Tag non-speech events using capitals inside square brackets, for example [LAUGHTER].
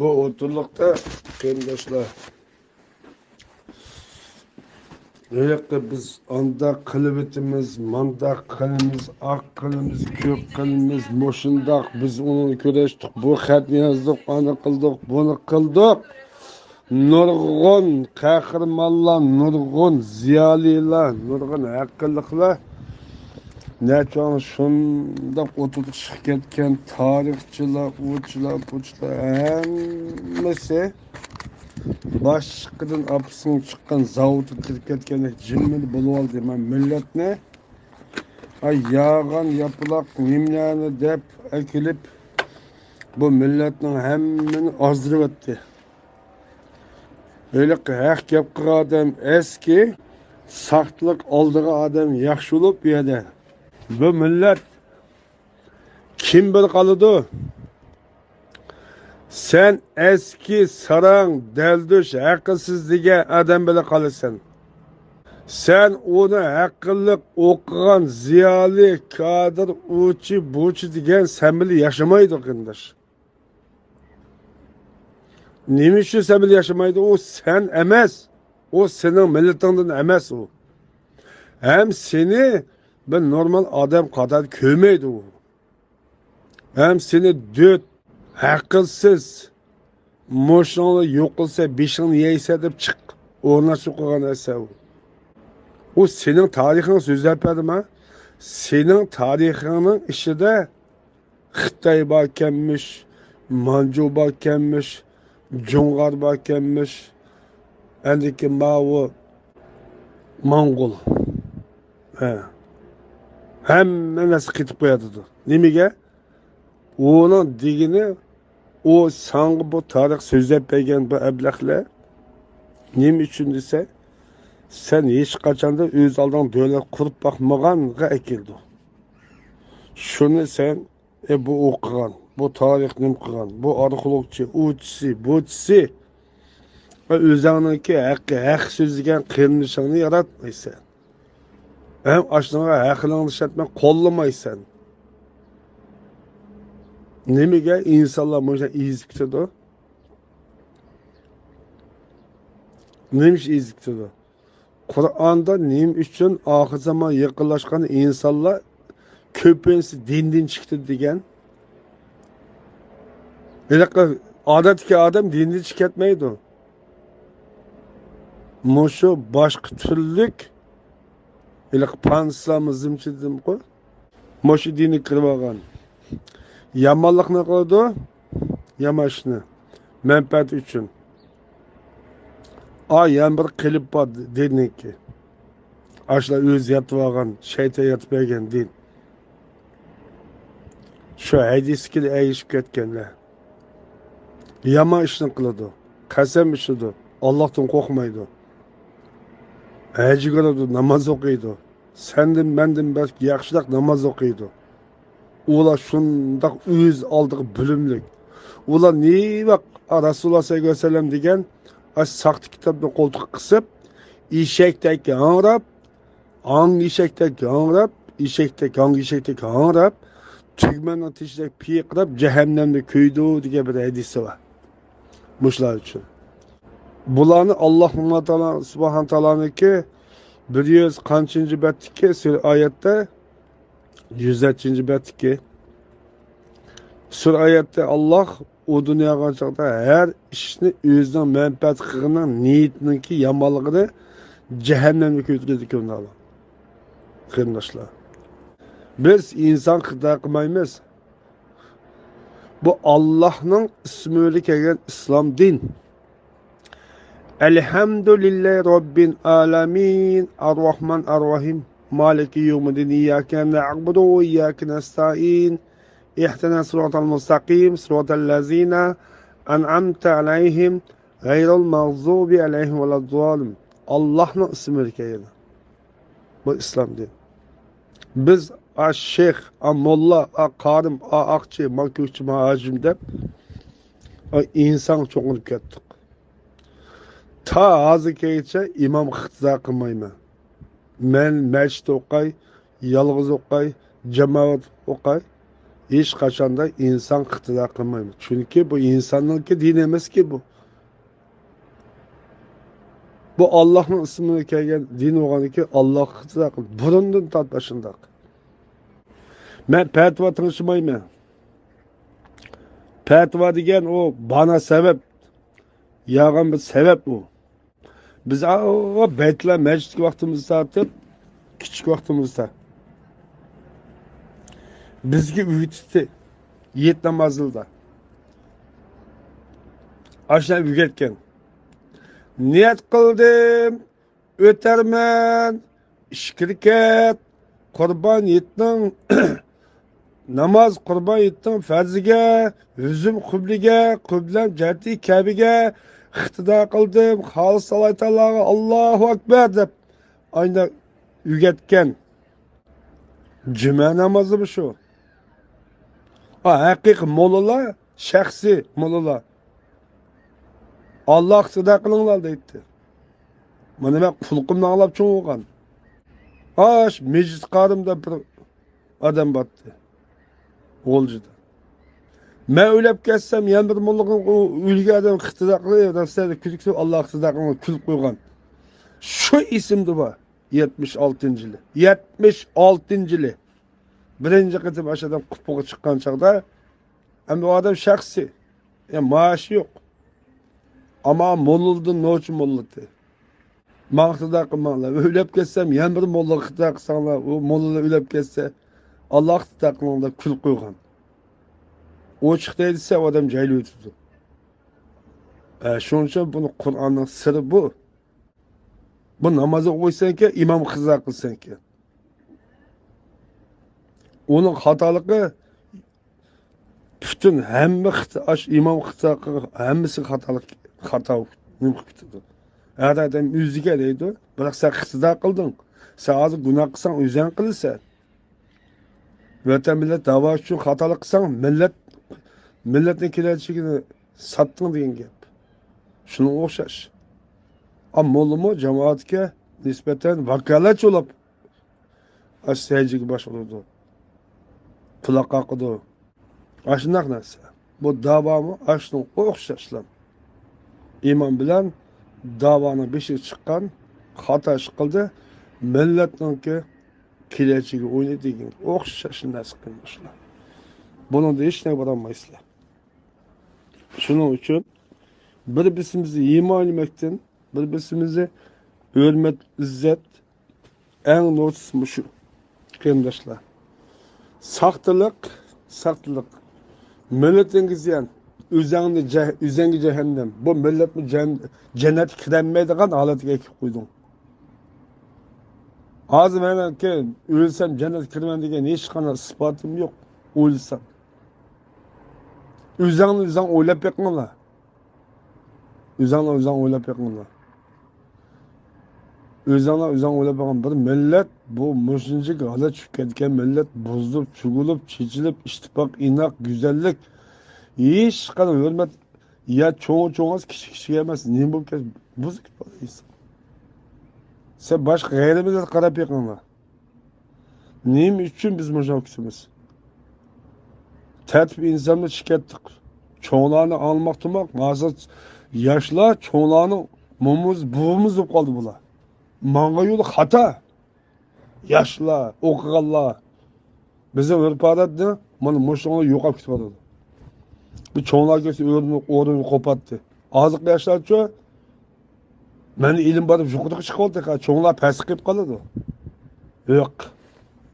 Bu ұтырлықта қиындашылар. Өлекті біз анда қылып етіміз, манда қылымыз, ақ қылымыз, көп қылмыз мұшындақ біз оның көрештік, бұл қәт неңіздіқ, аны қылдық, бұны қылдық. Нұрғын қақырмалла, нұрғын зиялила, нұрғын әкіліқла. Ne şunda oturup çıkıp ketken tarihçiler, uçlar, buçlar, hemmesi boshqidan opasini chiqqan zavodga kirib ketgandek jimmini bo'lib oldi man millatni yog'an yaproq nimlarni deb akilib bu millatning hammani ozdiryapti öyle haq gap qilgan odam eski saxtlik oldiga odam yaxshi bo'lib bu yerda bu millat kim bir qoladi sen eski sarang delduş degan adam bilan qolasan sen uni aqlli o'qigan ziyoli kadr uchi buchi degan san bilan yashamaydi qarindosh nima uchun sen bilan yashamaydi? U sen emas. U sening millatingdan emas u. Ham seni bir normal odam qator ko'rmaydi u ham seni döt aqlsiz moshinalar yo'qolsa beshingni yeysa deb chiq o'rnashib qo'ygan narsa u u sening tarixing berdimi sening tarixingning ishida xitoy bor ekanmish manju bor ekanmish jo'ng'ar bor ekanmish andiki mavu mong'ul hamma narsa ketib qo'yadi nimaga uning degini u sana bu tarix so'zlab bergan bu ablahlar nima uchun desa sen hech qachonda o'z olding davlat qurib boqmaganga akildi shuni sen e, bu o'qigan bu tarix nim qilgan bu arxeologchi uchisi buchisi o'zingniki haqqi haq so'zlagan qilmishingni yaratmaysan. Ham ashnaqa haqingni ishlatmay qo'llamaysan nimaga insonlar mana shu ezib ketadi nima uchun ezib ketadi qur'onda nima uchun oxir zamon yaqinlashgan insonlar ko'pincha dindan chiqdi degan bunaqa odatga odam dindan chiqib ketmaydi mushu boshqa turlik panslomizmchi mushu dinni kirib olgan yomonlikni qiladi yamashni manfaat uchun a yana bir qilib bor dinniki ashlar o'zi yotib olgan shayton yotib bergan din shu hadisga erishib ketganlar yomon ishni qiladi qasam ichadi ollohdan qo'rqmaydi haji ko'radi namoz o'qiydi sandan mandan yaxshiroq namoz o'qiydi ular shundoq o'z oldiga bilimlik ular neva rasululloh sollallohu alayhi vasallam degan saxta kitobni qo'ltiqqa qisib eshakdek hangrab ong eshakdek hangrab eshakdek ong eshakdek hangrab tugmani tishidek piqirab jahannamda kuydi degan bir hadisi bor mushular uchun bularni alloh subhana taoloniki bir yuz qanchinchi batdiki oyatda yuz yettinchi betki sur oyatda olloh u dunyoga chog'da har ishni o'zining manfaat qilgan niyatiniki yomonligini jahannamga ko'taradi qarindoshlar biz inson xito qilmaymiz bu ollohning ismiga kelgan islom din Elhamdülillahi Rabbil alamin. Ar-Rahman Ar-Rahim. Maliki yevmiddin. İyyake na'budu ve iyyake nestaîn. İhdina sıratal mustakîm, sıratal lezîne en'amte aleyhim gayril mağzûbi aleyhim veleddâlim. Allah'ın ismi ülkeyle. Bu İslam din. Biz a şeyh, a molla, a karim, a akçı, ma kökçü, ma hacimde insan çoğunlup kettik. Ta azı geçe imam hıktıza kılmayma. men masjid o'qay yolg'iz o'qay jamoat o'qay hech qachonda inson iqtidor qilmaymiz chunki bu insonniki din emaski bu. Bu ollohni ismiga kelgan din bo'lganiki olloh iqtidor qildi burundan tortma shundoq man fatvo tingishmayman fatvo degan u bana sabab yog'an bir sabab u biz o baytlar masjidga vaqtimizni sarflab kichik vaqtimizda bizga uyutdi yet namozida ashuna uyatgan. Niyat qildim o'tarman ishkirkat qurbon yetning [CLEARS THROAT] namoz qurbon yetning farziga o'zim qubliga qublam jati kabiga iqtido qildim xolis alloh taologa allohu akbar deb ayna uyatgan juma namozi bu shu ha haqiqiy mo'lalar shaxsiy mo'lalar olloh iqtido qilinglar deydi mana man qulqimni anglab cho'ng'igan ash mejlis qarimda bir odam botdi g'o'ljida man o'ylab ketsam yana bir o'lgan odam iqtido qilib kulib alloh qilib kulib qo'ygan shu ismdi bor yetmish oltinchi yili yetmish oltinchi yili birinchi qitim o'sha odam qupug'i chiqqan chog'da bu odam shaxsiy yani maoshi yo'q ammo mo'llildi nochi mo'llidi man iqtido qilmanglar o'ylab ketsam yana bir mo'lla iqtido qilsanglar u mo'llalar o'ylab ketsa alloh iqtido qilinglar kulib qo'ygan ochiqda desa odam jayli o'tibdi. Shuning uchun buni qur'onning siri bu. Bu namozga qo'ysanki imom qizo qilsanki. Uning xatoligi butun hamma imom xizo hammasi xatolik xato har odam o'ziga deydi biroq sen iqtido qilding. Sen hozir gunoh qilsang o'zing qilasan vatan millat davo uchun xatolik qilsang millat millatni kelajagini satding degan gap shunga o'xshash ammo jamoatga nisbatan vakolat yo'lab sayjiga bosh urdi quloq qoqidi ana shunaqa narsa bu davomi ana shunga o'xshashlar imom bilan davoni beshigi chiqqan xato ish qildi millatniki kelajagi o'ynaydi degan o'xshash narsa qilmishlar bunida hech narga borolmaysizlar shuning uchun bir birimizni yemaylikdan bir birimizni hurmat izzat eng no'tisi shu qarindoshlar saqtiliq saqtiliq millatingizni ham o'zingni o'zingga jahannam bu millatni jannatga kirolmaydigan holatiga kelib qo'yding hozir manaki o'lsam jannatga kiraman degan hech qanday isbotim yo'q o'lsam o'zingni o'zing o'ylab beqinglar o'zingni o'zing o'ylab beqinglar o'zinglar o'zing o'ylab beqing bir millat bu mushuncha holat tushib ketgan millat buzilib chugilib chechilib ittifoq inoq go'zallik hech qanday hurmat ya cho'ng cho'ng'az kichik kichik emas nima bo'lib ketdi buzib sen boshqa g'ayri millat qarab beqinglar nima uchun biz mushokisimiz tertib insonni shikayetdik cho'nglarni olmoq turmoq hozir yoshlar cho'nglarni mumuz buvimiz bo'lib qoldi bular manga yo'li xato yoshlar o'qiganlar bizni urf odatni mana mushunga yo'qolib ketyapti bu cho'nglar kelsa o'rnini o'rnini qo'patdi hozirgi yoshlarchi mani ilm borib yuqoriga chiqyapti cho'nglar pastga kelib qoladi yo'q